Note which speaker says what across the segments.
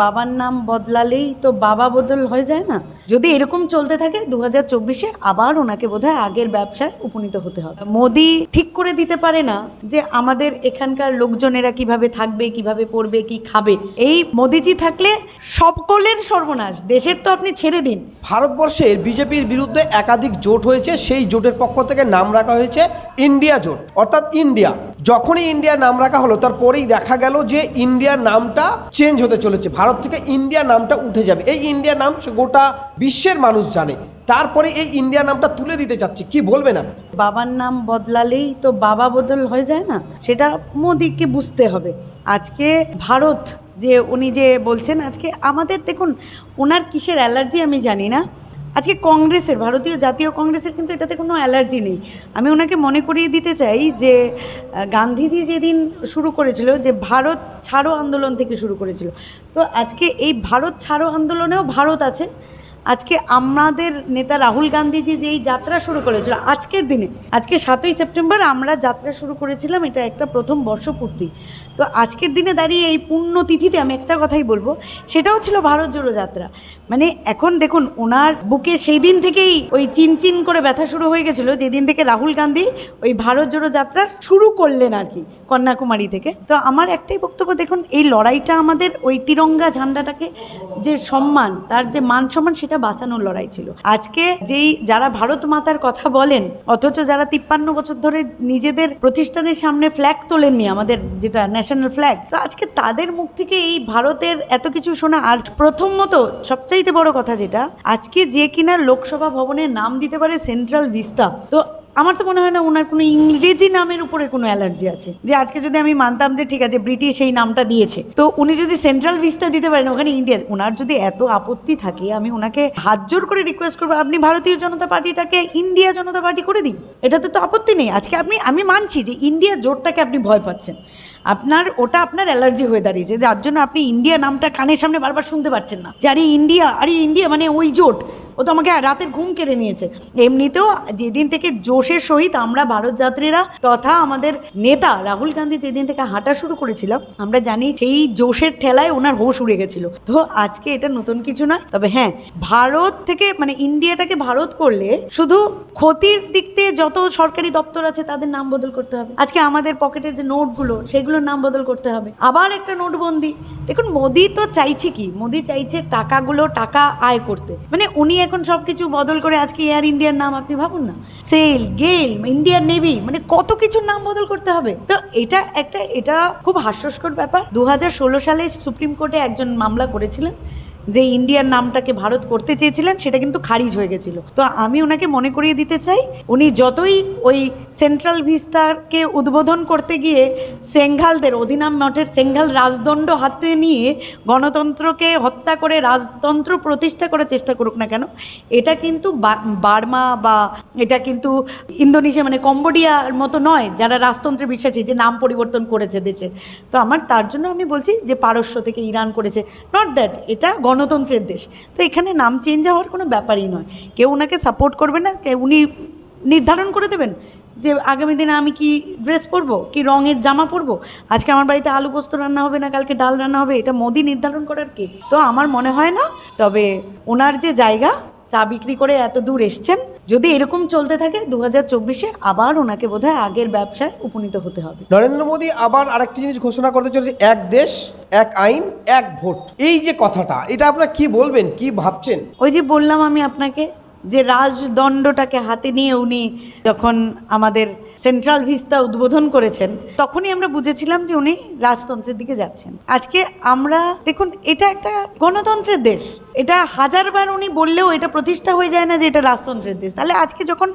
Speaker 1: বাবার নাম বদলালেই তো বাবা বদল হয়ে যায় না? যদি এরকম চলতে থাকে দু হাজার চব্বিশে আবার ওনাকে বোধহয় আগের ব্যবসায় উপনীত হতে হবে। মোদি ঠিক করে দিতে পারে না যে আমাদের এখানকার লোকজনেরা কীভাবে থাকবে, কীভাবে পড়বে, কি খাবে। এই মোদিজি থাকলে সকলের সর্বনাশ, দেশের তো আপনি ছেড়ে দিন।
Speaker 2: ভারতবর্ষের বিজেপির বিরুদ্ধে একাধিক জোট হয়েছে, সেই জোটের পক্ষ থেকে নাম রাখা হয়েছে ইন্ডিয়া জোট, অর্থাৎ ইন্ডিয়া। যখনই ইন্ডিয়া নাম রাখা হলো, তারপরেই দেখা গেল যে ইন্ডিয়ার নামটা চেঞ্জ হতে চলেছে। ভারত থেকে ইন্ডিয়া নামটা উঠে যাবে। এই ইন্ডিয়া নাম গোটা বিশ্বের মানুষ জানে। তারপরে এই ইন্ডিয়া নামটা তুলে দিতে চাচ্ছে। কি বলবেন আপনি?
Speaker 1: বাবার নাম বদলালেই তো বাবা বদল হয়ে যায় না? সেটা মোদিকে বুঝতে হবে। আজকে ভারত যে, উনি যে বলছেন, আজকে আমাদের দেখুন, ওনার কিসের অ্যালার্জি আমি জানি না। আজকে কংগ্রেসের, ভারতীয় জাতীয় কংগ্রেসের কিন্তু এটাতে কোনো অ্যালার্জি নেই। আমি ওনাকে মনে করিয়ে দিতে চাই যে গান্ধীজি যেদিন শুরু করেছিল যে ভারত ছাড়ো আন্দোলন থেকে শুরু করেছিল। তো আজকে এই ভারত ছাড়ো আন্দোলনেও ভারত আছে। আজকে আমাদের নেতা রাহুল গান্ধীজি যে এই যাত্রা শুরু করেছিল, আজকের দিনে, আজকে সাতই সেপ্টেম্বর আমরা যাত্রা শুরু করেছিলাম, এটা একটা প্রথম বর্ষপূর্তি। তো আজকের দিনে দাঁড়িয়ে এই পুণ্যতিথিতে আমি একটা কথাই বলব, সেটাও ছিল ভারত জোড়ো যাত্রা। মানে এখন দেখুন, ওনার বুকে সেই দিন থেকেই ওই চিনচিন করে ব্যথা শুরু হয়ে গেছিল, যেদিন থেকে রাহুল গান্ধী ওই ভারত জোড়ো যাত্রা শুরু করলেন আর কি। কন্যাকুমারী থেকে। তো আমার একটাই বক্তব্য, দেখুন, এই লড়াইটা আমাদের ওই তিরঙ্গা ঝান্ডাটাকে যে সম্মান, তার যে মান সম্মান, সেটা বাঁচানোর লড়াই ছিল। আজকে যেই যারা ভারত মাতার কথা বলেন, অথচ যারা তিপ্পান্ন বছর ধরে নিজেদের প্রতিষ্ঠানের সামনে ফ্ল্যাগ তোলেননি, আমাদের যেটা ন্যাশনাল ফ্ল্যাগ তো আজকে তাদের মুখ থেকে এই ভারতের এত কিছু শোনা, আর প্রথমত সবচাইতে বড় কথা যেটা, আজকে যে কিনা লোকসভা ভবনের নাম দিতে পারে সেন্ট্রাল ভিস্তা তো আমার তো মনে হয় না ওনার কোনো ইংরেজি নামের উপরে কোনো অ্যালার্জি আছে। যে আজকে যদি আমি মানতাম যে ঠিক আছে, ব্রিটিশ এই নামটা দিয়েছে। তো উনি যদি সেন্ট্রাল ভিস্তা দিতে পারেন ওখানে ইন্ডিয়া, ওনার যদি এত আপত্তি থাকে, আমি ওনাকে হাত জোর করে রিকোয়েস্ট করব, আপনি ভারতীয় জনতা পার্টিটাকে ইন্ডিয়া জনতা পার্টি করে দিন। এটাতে তো আপত্তি নেই। আজকে আপনি, আমি মানছি যে ইন্ডিয়া জোটটাকে আপনি ভয় পাচ্ছেন। আপনার, ওটা আপনার অ্যালার্জি হয়ে দাঁড়িয়েছে। যার জন্য আপনি ইন্ডিয়া নামটা কানের সামনে বারবার শুনতে পাচ্ছেন না। যে আরে ইন্ডিয়া আরে ইন্ডিয়া মানে ওই জোট, ও তো আমাকে রাতের ঘুম কেড়ে নিয়েছে। এমনিতেও যেদিন থেকে জোশের সহিত আমরা ভারত যাত্রীরা তথা আমাদের নেতা রাহুল গান্ধী যেদিন থেকে হাঁটা শুরু করেছিলাম আমরা জানি সেই জোশের ঠেলায় ওনার হোশ উড়ে গেছিল। তো আজকে এটা নতুন কিছু নয়, তবে হ্যাঁ ভারত থেকে মানে ইন্ডিয়াটাকে ভারত করলে শুধু ক্ষতির দিক থেকে যত সরকারি দপ্তর আছে তাদের নাম বদল করতে হবে। আজকে আমাদের পকেটের যে নোটগুলো সেগুলোর নাম বদল করতে হবে। আবার একটা নোটবন্দি। দেখুন, মোদি তো চাইছে কি? মোদি চাইছে টাকাগুলো, টাকা আয় করতে। মানে উনি এখন সব কিছু বদল করে আজকে এয়ার ইন্ডিয়ার নাম আপনি ভাবুন না। সেল গেল ইন্ডিয়ান নেভি মানে কত কিছুর নাম বদল করতে হবে। তো এটা একটা, এটা খুব হাস্যস্কর ব্যাপার। দু হাজার ষোলো সালে সুপ্রিম কোর্টে একজন মামলা করেছিলেন। যে ইন্ডিয়ার নামটাকে ভারত করতে চেয়েছিলেন, সেটা কিন্তু খারিজ হয়ে গেছিল। তো আমি ওনাকে মনে করিয়ে দিতে চাই, উনি যতই ওই সেন্ট্রাল ভিস্তারকে উদ্বোধন করতে গিয়ে সেঙ্ঘালদের, অধিনাম মঠের সেঙ্ঘাল রাজদণ্ড হাতে নিয়ে গণতন্ত্রকে হত্যা করে রাজতন্ত্র প্রতিষ্ঠা করার চেষ্টা করুক না কেন, এটা কিন্তু বার্মা বা এটা কিন্তু ইন্দোনেশিয়া মানে কম্বোডিয়ার মতো নয়, যারা রাজতন্ত্রে বিশ্বাসী, যে নাম পরিবর্তন করেছে দেশের তো আমার তার জন্য আমি বলছি যে পারস্য থেকে ইরান করেছে। নট দ্যাট এটা গণতন্ত্রের দেশ। তো এখানে নাম চেঞ্জ হওয়ার কোনো ব্যাপারই নয়। কেউ ওনাকে সাপোর্ট করবে না উনি নির্ধারণ করে দেবেন যে আগামী দিনে আমি কি ড্রেস পরবো, কি রঙের জামা পরবো? আজকে আমার বাড়িতে আলু পোস্ত রান্না হবে না, কালকে ডাল রান্না হবে, এটা মোদি নির্ধারণ করার কে? তো আমার মনে হয় না, তবে ওনার যে জায়গা, চা বিক্রি করে এত দূর এসছেন যদি এরকম চলতে থাকে দু হাজার চব্বিশে আবার ওনাকে বোধহয় আগের ব্যবসায় উপনীত হতে হবে।
Speaker 2: নরেন্দ্র মোদী আবার আরেকটি জিনিস ঘোষণা করতে চলেছে এক দেশ এক আইন এক ভোট। এই যে কথাটা এটা আপনারা কি বলবেন কি ভাবছেন?
Speaker 1: ওই যে বললাম আমি আপনাকে যে রাজদণ্ডটাকে হাতে নিয়ে উনি যখন আমাদের সেন্ট্রাল ভিস্তা উদ্বোধন করেছেন, তখনই আমরা বুঝেছিলাম যে উনি রাজতন্ত্রের দিকে যাচ্ছেন। আজকে আমরা, দেখুন, এটা একটা গণতন্ত্রের দেশ। এটা হাজারবার উনি বললেও এটা প্রতিষ্ঠা হয়ে যায় না যে এটা রাজতন্ত্রের দেশ। তাহলে আজকে যখন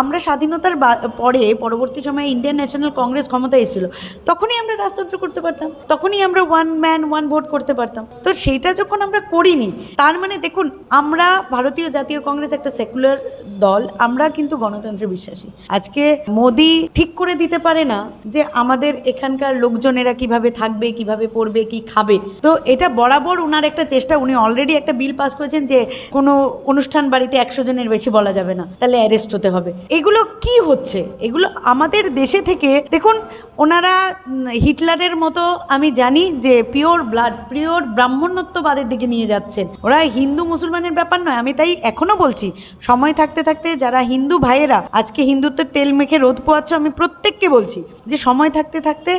Speaker 1: আমরা স্বাধীনতার পরে, পরবর্তী সময়ে ইন্ডিয়ান ন্যাশনাল কংগ্রেস ক্ষমতায় এসেছিল, তখনই আমরা রাজতন্ত্র করতে পারতাম। তখনই আমরা ওয়ান ম্যান ওয়ান ভোট করতে পারতাম। তো সেইটা যখন আমরা করিনি, তার মানে দেখুন, আমরা ভারতীয় জাতীয় কংগ্রেস একটা সেকুলার দল, আমরা কিন্তু গণতন্ত্রে বিশ্বাসী। আজকে মোদি ঠিক করে দিতে পারে না যে আমাদের এখানকার লোকজনেরা কীভাবে থাকবে, কীভাবে পড়বে, কি খাবে। তো এটা বরাবর ওনার একটা চেষ্টা, উনি অলরেডি একটা বিল পাস করেছেন যে কোনো অনুষ্ঠান বাড়িতে একশো জনের বেশি বলা যাবে না, তাহলে অ্যারেস্ট হতে হবে। এগুলো কি হচ্ছে? এগুলো আমাদের দেশে থেকে, দেখুন, ওনারা হিটলারের মতো, আমি জানি যে পিওর ব্লাড পিওর ব্রাহ্মণ্যত্ববাদের দিকে নিয়ে যাচ্ছেন। ওরা হিন্দু মুসলমানের ব্যাপার নয়, আমি তাই এখনও বলছি, সময় থাকতে থাকতে যারা হিন্দু ভাইয়েরা, আজকে হিন্দুত্বের তেল মেখে রোদ পোয়াচ্ছ আমি প্রত্যেককে বলছি যে সময় থাকতে থাকতে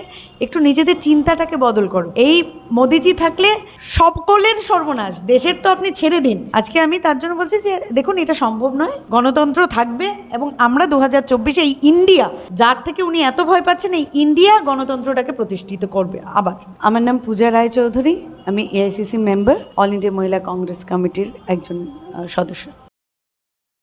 Speaker 1: একটু নিজেদের চিন্তাটাকে বদল করো। এই মোদিজি থাকলে সকলের সর্বনাশ, দেশের তো আপনি ছেড়ে দিন। আজকে আমি তার জন্য বলছি যে, দেখুন, এটা সম্ভব নয়। গণতন্ত্র থাকবে এবং আমরা দু হাজার চব্বিশে এই ইন্ডিয়া, যার থেকে উনি এত ভয় পাচ্ছেন, এই ইন্ডিয়া গণতন্ত্রটাকে প্রতিষ্ঠিত করবে আবার। আমার নাম পূজা রায়চৌধুরী, আমি এআইসিসি মেম্বার, অল ইন্ডিয়া মহিলা কংগ্রেস কমিটির একজন সদস্য।